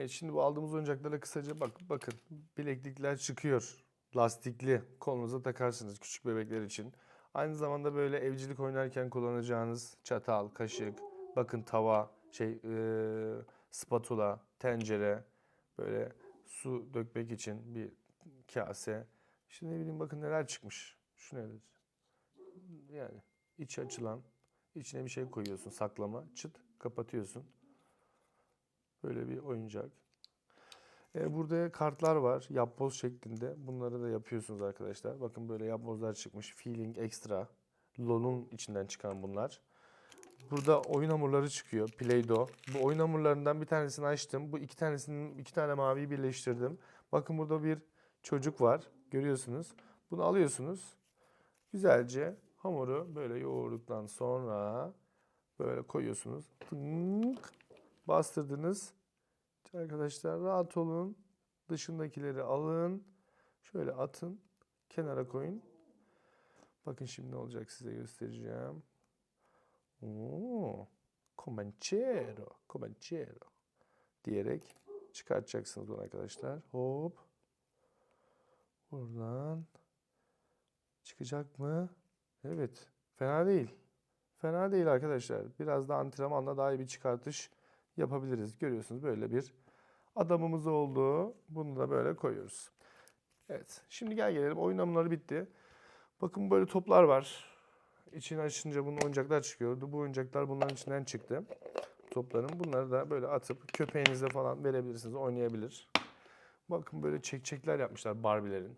Evet şimdi bu aldığımız oyuncaklara kısaca bak bakın bileklikler çıkıyor. Lastikli kolunuza takarsınız küçük bebekler için. Aynı zamanda böyle evcilik oynarken kullanacağınız çatal, kaşık, bakın tava, şey eee, spatula, tencere, böyle su dökmek için bir kase. İşte ne bileyim bakın neler çıkmış. Şu nedir? Yani iç açılan, içine bir şey koyuyorsun saklama, çıt kapatıyorsun. Böyle bir oyuncak. E, burada kartlar var yapboz şeklinde. Bunları da yapıyorsunuz arkadaşlar. Bakın böyle yapbozlar çıkmış. Feeling Extra. LOL'un içinden çıkan bunlar. Burada oyun hamurları çıkıyor. Play-Doh. Bu oyun hamurlarından bir tanesini açtım. Bu iki tanesinin iki tane maviyi birleştirdim. Bakın burada bir çocuk var. Görüyorsunuz. Bunu alıyorsunuz. Güzelce hamuru böyle yoğurduktan sonra böyle koyuyorsunuz. Tınk, bastırdınız. Arkadaşlar rahat olun. Dışındakileri alın. Şöyle atın. Kenara koyun. Bakın şimdi ne olacak size göstereceğim. Oo, Comanchero, Comanchero diyerek çıkartacaksınız bunu arkadaşlar. Hop. Buradan çıkacak mı? Evet. Fena değil. Fena değil arkadaşlar. Biraz da antrenmanla daha iyi bir çıkartış yapabiliriz. Görüyorsunuz böyle bir adamımız oldu. Bunu da böyle koyuyoruz. Evet. Şimdi gel gelelim. Oyun hamurları bitti. Bakın böyle toplar var. İçini açınca bunun oyuncaklar çıkıyordu. Bu oyuncaklar bunların içinden çıktı. Topların. Bunları da böyle atıp köpeğinize falan verebilirsiniz. Oynayabilir. Bakın böyle çekçekler yapmışlar Barbie'lerin.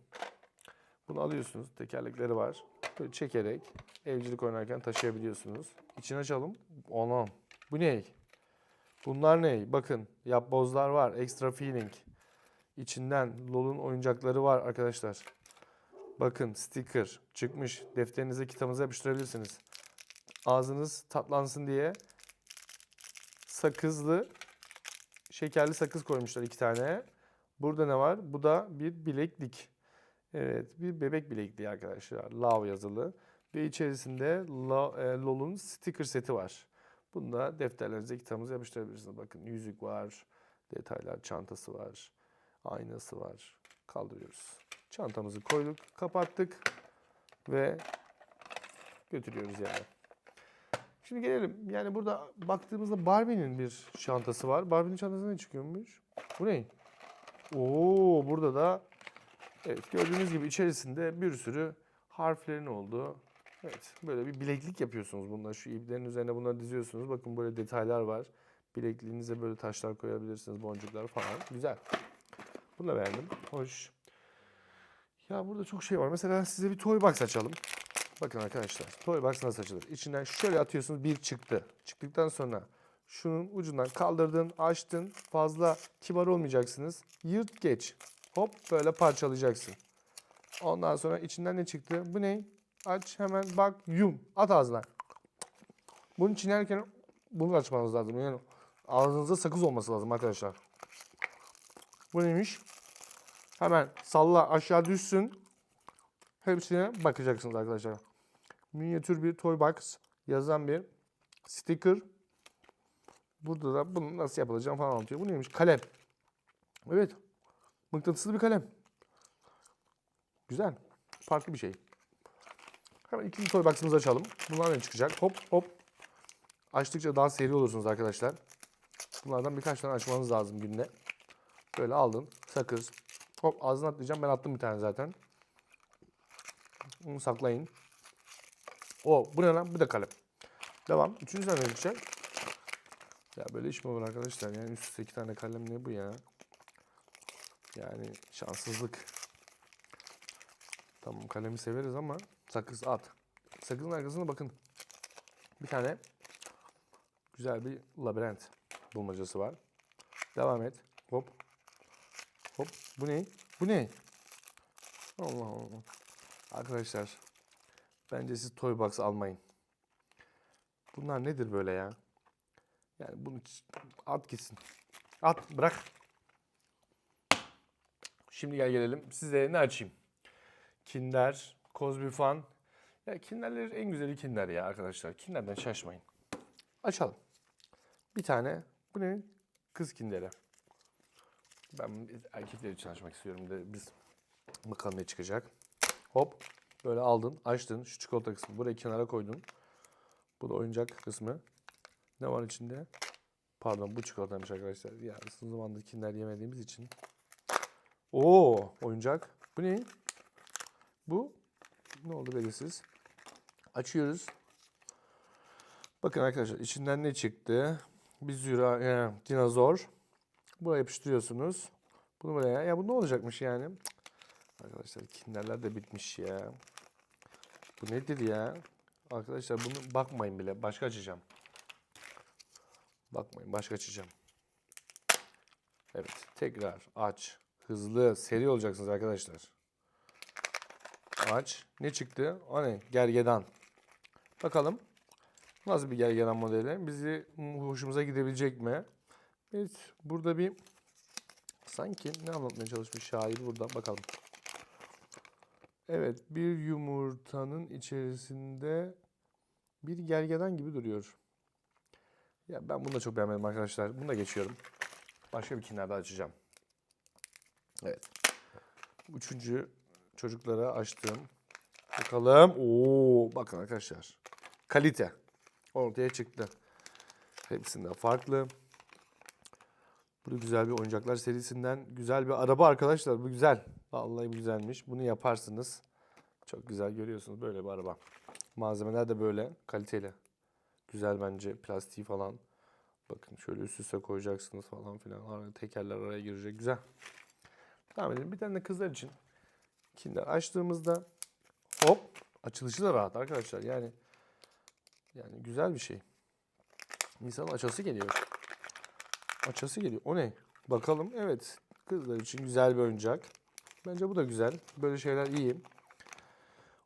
Bunu alıyorsunuz. Tekerlekleri var. Böyle çekerek evcilik oynarken taşıyabiliyorsunuz. İçini açalım. Anam. Bu ne? Bunlar ne? Bakın yapbozlar var. Extra feeling. İçinden LOL'un oyuncakları var arkadaşlar. Bakın sticker çıkmış. Defterinize kitabınıza yapıştırabilirsiniz. Ağzınız tatlansın diye sakızlı şekerli sakız koymuşlar iki tane. Burada ne var? Bu da bir bileklik. Evet, bir bebek bilekliği arkadaşlar. Love yazılı. Ve içerisinde e, LOL'un sticker seti var. Bunu da defterlerinize, kitabınıza yapıştırabilirsiniz. Bakın yüzük var, detaylar, çantası var, aynası var. Kaldırıyoruz. Çantamızı koyduk, kapattık ve götürüyoruz yani. Şimdi gelelim. Yani burada baktığımızda Barbie'nin bir çantası var. Barbie'nin çantasında ne çıkıyormuş? Bu ne? Oo, burada da evet gördüğünüz gibi içerisinde bir sürü harflerin olduğu Evet, böyle bir bileklik yapıyorsunuz bunlar. Şu iplerin üzerine bunları diziyorsunuz. Bakın böyle detaylar var. Bilekliğinize böyle taşlar koyabilirsiniz, boncuklar falan. Güzel. Bunu da beğendim. Hoş. Ya burada çok şey var. Mesela size bir toy box açalım. Bakın arkadaşlar, toy box nasıl açılır? İçinden şöyle atıyorsunuz, bir çıktı. Çıktıktan sonra şunun ucundan kaldırdın, açtın. Fazla kibar olmayacaksınız. Yırt geç. Hop böyle parçalayacaksın. Ondan sonra içinden ne çıktı? Bu ne? Aç hemen bak yum. At ağzına. Bunu çiğnerken bunu açmanız lazım. Yani ağzınızda sakız olması lazım arkadaşlar. Bu neymiş? Hemen salla aşağı düşsün. Hepsine bakacaksınız arkadaşlar. Minyatür bir toy box yazan bir sticker. Burada da bunu nasıl yapılacağını falan anlatıyor. Bu neymiş? Kalem. Evet. Mıknatıslı bir kalem. Güzel. Farklı bir şey. Hemen ikinci toy box'ımızı açalım. Bunlar ne çıkacak? Hop hop. Açtıkça daha seri olursunuz arkadaşlar. Bunlardan birkaç tane açmanız lazım günde. Böyle aldın. Sakız. Hop ağzına atlayacağım. Ben attım bir tane zaten. Bunu saklayın. O bu ne lan? Bu da kalem. Devam. Üçüncü tane ne çıkacak? Ya böyle iş mi olur arkadaşlar? Yani üst üste iki tane kalem ne bu ya? Yani şanssızlık. Tamam kalemi severiz ama sakız at. Sakızın arkasında bakın. Bir tane güzel bir labirent bulmacası var. Devam et. Hop. Hop. Bu ne? Bu ne? Allah Allah. Arkadaşlar bence siz toy box almayın. Bunlar nedir böyle ya? Yani bunu at gitsin. At bırak. Şimdi gel gelelim. Size ne açayım? Kinder, Cosby Fan. Ya Kinder'lerin en güzeli Kinder ya arkadaşlar. Kinder'den şaşmayın. Açalım. Bir tane. Bu ne? Kız Kinder'e. Ben erkekler için açmak istiyorum de biz bakalım ne çıkacak. Hop böyle aldın açtın şu çikolata kısmı buraya kenara koydun. Bu da oyuncak kısmı. Ne var içinde? Pardon bu çikolataymış arkadaşlar. Ya uzun zamandır Kinder yemediğimiz için. Oo oyuncak. Bu ne? Bu ne oldu belirsiz. Açıyoruz. Bakın arkadaşlar içinden ne çıktı? Bir züra, yani dinozor. Buraya yapıştırıyorsunuz. Bunu buraya. Ya bu ne olacakmış yani? Arkadaşlar kinderler de bitmiş ya. Bu nedir ya? Arkadaşlar bunu bakmayın bile. Başka açacağım. Bakmayın başka açacağım. Evet tekrar aç. Hızlı seri olacaksınız arkadaşlar. Aç. Ne çıktı? O ne? Gergedan. Bakalım. Nasıl bir gergedan modeli? Bizi hoşumuza gidebilecek mi? Evet. Burada bir sanki ne anlatmaya çalışmış şair burada. Bakalım. Evet. Bir yumurtanın içerisinde bir gergedan gibi duruyor. Ya ben bunu da çok beğenmedim arkadaşlar. Bunu da geçiyorum. Başka bir kinler daha açacağım. Evet. Üçüncü çocuklara açtım. Bakalım. Oo, bakın arkadaşlar. Kalite. Ortaya çıktı. Hepsinde farklı. Bu güzel bir oyuncaklar serisinden güzel bir araba arkadaşlar. Bu güzel. Vallahi bu güzelmiş. Bunu yaparsınız. Çok güzel görüyorsunuz böyle bir araba. Malzemeler de böyle kaliteli. Güzel bence plastiği falan. Bakın şöyle üst üste koyacaksınız falan filan. Tekerler araya girecek. Güzel. Devam edelim. Bir tane de kızlar için. Kinder açtığımızda hop açılışı da rahat arkadaşlar. Yani yani güzel bir şey. İnsanın açası geliyor. Açası geliyor. O ne? Bakalım. Evet. Kızlar için güzel bir oyuncak. Bence bu da güzel. Böyle şeyler iyi.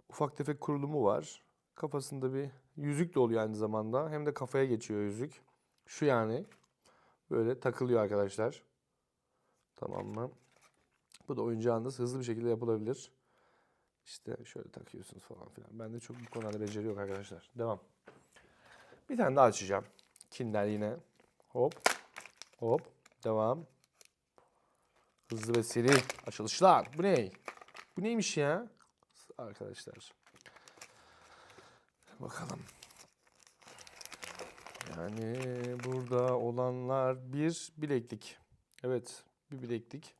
Ufak tefek kurulumu var. Kafasında bir yüzük de oluyor aynı zamanda. Hem de kafaya geçiyor yüzük. Şu yani. Böyle takılıyor arkadaşlar. Tamam mı? Bu da oyuncağınız hızlı bir şekilde yapılabilir. İşte şöyle takıyorsunuz falan filan. Bende çok bu konuda beceri yok arkadaşlar. Devam. Bir tane daha açacağım. Kinder yine. Hop. Hop. Devam. Hızlı ve seri açılışlar. Bu ne? Bu neymiş ya? Arkadaşlar. Bakalım. Yani burada olanlar bir bileklik. Evet, bir bileklik.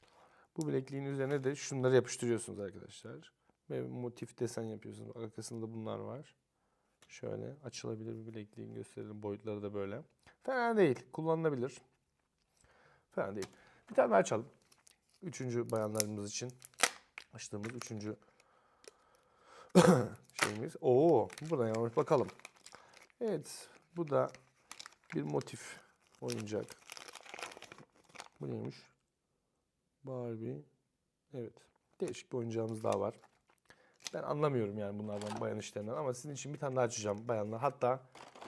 Bu bilekliğin üzerine de şunları yapıştırıyorsunuz arkadaşlar. Ve motif desen yapıyorsunuz. Arkasında bunlar var. Şöyle açılabilir bir bilekliğin gösterelim. Boyutları da böyle. Fena değil. Kullanılabilir. Fena değil. Bir tane daha açalım. Üçüncü bayanlarımız için açtığımız üçüncü şeyimiz. Oo, bu da yavaş bakalım. Evet, bu da bir motif oyuncak. Bu neymiş? Barbie. Evet. Değişik bir oyuncağımız daha var. Ben anlamıyorum yani bunlardan bayan işlerinden ama sizin için bir tane daha açacağım bayanlar. Hatta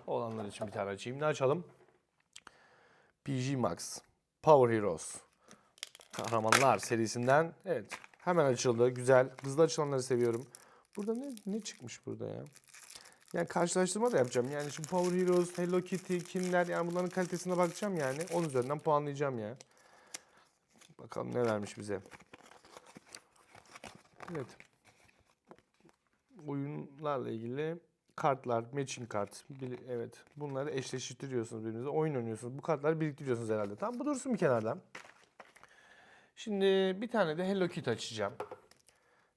oğlanlar için bir tane açayım. Ne açalım? PG Max. Power Heroes. Kahramanlar serisinden. Evet. Hemen açıldı. Güzel. Hızlı açılanları seviyorum. Burada ne, ne çıkmış burada ya? Yani karşılaştırma da yapacağım. Yani şu Power Heroes, Hello Kitty, Kinder yani bunların kalitesine bakacağım yani. Onun üzerinden puanlayacağım ya. Bakalım ne vermiş bize. Evet. Oyunlarla ilgili kartlar, matching kart. Evet. Bunları eşleştiriyorsunuz birbirinize. Oyun oynuyorsunuz. Bu kartları biriktiriyorsunuz herhalde. Tamam bu dursun bir kenardan. Şimdi bir tane de Hello Kitty açacağım.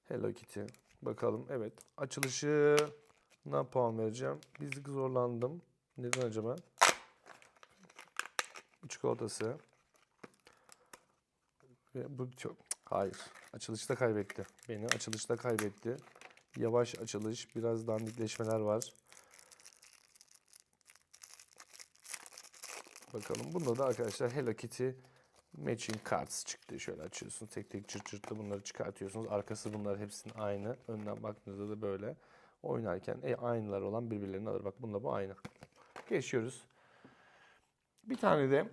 Hello Kitty. Bakalım. Evet. Açılışına puan vereceğim. Bir zık zorlandım. Neden acaba? Çikolatası. Ve bu çok... Hayır. Açılışta kaybetti. Beni açılışta kaybetti. Yavaş açılış. Biraz dandikleşmeler var. Bakalım. Bunda da arkadaşlar Hello Kitty Matching Cards çıktı. Şöyle açıyorsunuz. Tek tek çırt çırtlı bunları çıkartıyorsunuz. Arkası bunlar hepsinin aynı. Önden baktığınızda da böyle. Oynarken e, aynılar olan birbirlerini alır. Bak bunda bu aynı. Geçiyoruz. Bir tane de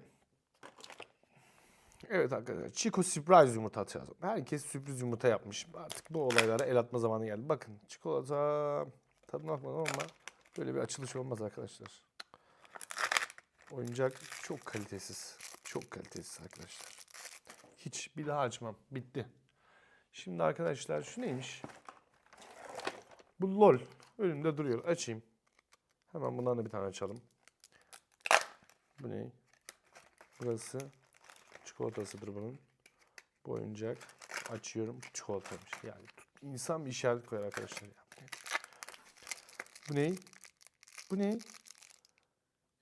Evet arkadaşlar. Chico surprise yumurta atacağız. Herkes sürpriz yumurta yapmış. Artık bu olaylara el atma zamanı geldi. Bakın çikolata tadına bakmadım ama böyle bir açılış olmaz arkadaşlar. Oyuncak çok kalitesiz. Çok kalitesiz arkadaşlar. Hiç bir daha açmam. Bitti. Şimdi arkadaşlar şu neymiş? Bu LOL. Önümde duruyor. Açayım. Hemen bundan da bir tane açalım. Bu ne? Burası çikolatasıdır bunun. Bu oyuncak. Açıyorum. Çikolataymış. Yani insan bir işaret koyar arkadaşlar. Ya. Bu ne? Bu ne?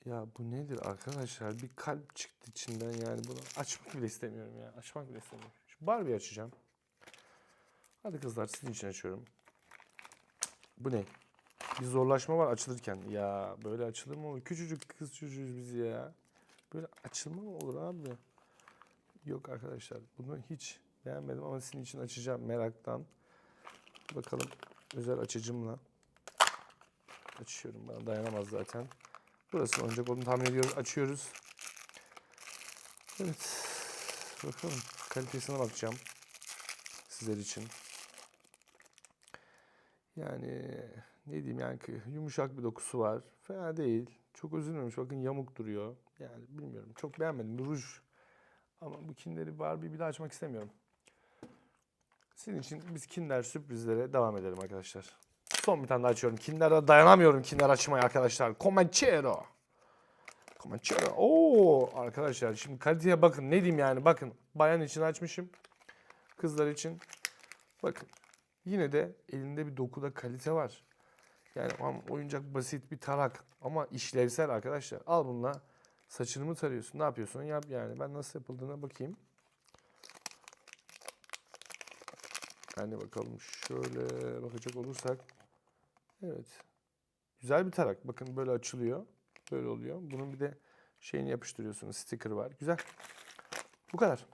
Ya bu nedir arkadaşlar? Bir kalp çıktı içinden yani bunu açmak bile istemiyorum ya. Açmak bile istemiyorum. Şu Barbie açacağım. Hadi kızlar sizin için açıyorum. Bu ne? Bir zorlaşma var açılırken. Ya böyle açılır mı olur? Küçücük kız çocuğuz biz ya. Böyle açılma mı olur abi? Yok arkadaşlar bunu hiç beğenmedim ama sizin için açacağım meraktan. Bakalım özel açıcımla. Açıyorum bana dayanamaz zaten. Burası oyuncak olduğunu tahmin ediyoruz. Açıyoruz. Evet. Bakalım kalitesine bakacağım. Sizler için. Yani ne diyeyim yani ki yumuşak bir dokusu var. Fena değil. Çok üzülmemiş. Bakın yamuk duruyor. Yani bilmiyorum. Çok beğenmedim. Ruj. Ama bu kinleri Barbie bir daha açmak istemiyorum. Sizin için biz Kinder sürprizlere devam edelim arkadaşlar. Son bir tane daha açıyorum. Kinder'e dayanamıyorum Kinder açmaya arkadaşlar. Comanchero. Comanchero. Oo arkadaşlar şimdi kaliteye bakın. Ne diyeyim yani bakın. Bayan için açmışım. Kızlar için. Bakın. Yine de elinde bir dokuda kalite var. Yani oyuncak basit bir tarak ama işlevsel arkadaşlar. Al bununla saçını mı tarıyorsun? Ne yapıyorsun? Yap yani. Ben nasıl yapıldığına bakayım. Yani bakalım şöyle bakacak olursak. Evet. Güzel bir tarak. Bakın böyle açılıyor. Böyle oluyor. Bunun bir de şeyini yapıştırıyorsunuz. Sticker var. Güzel. Bu kadar.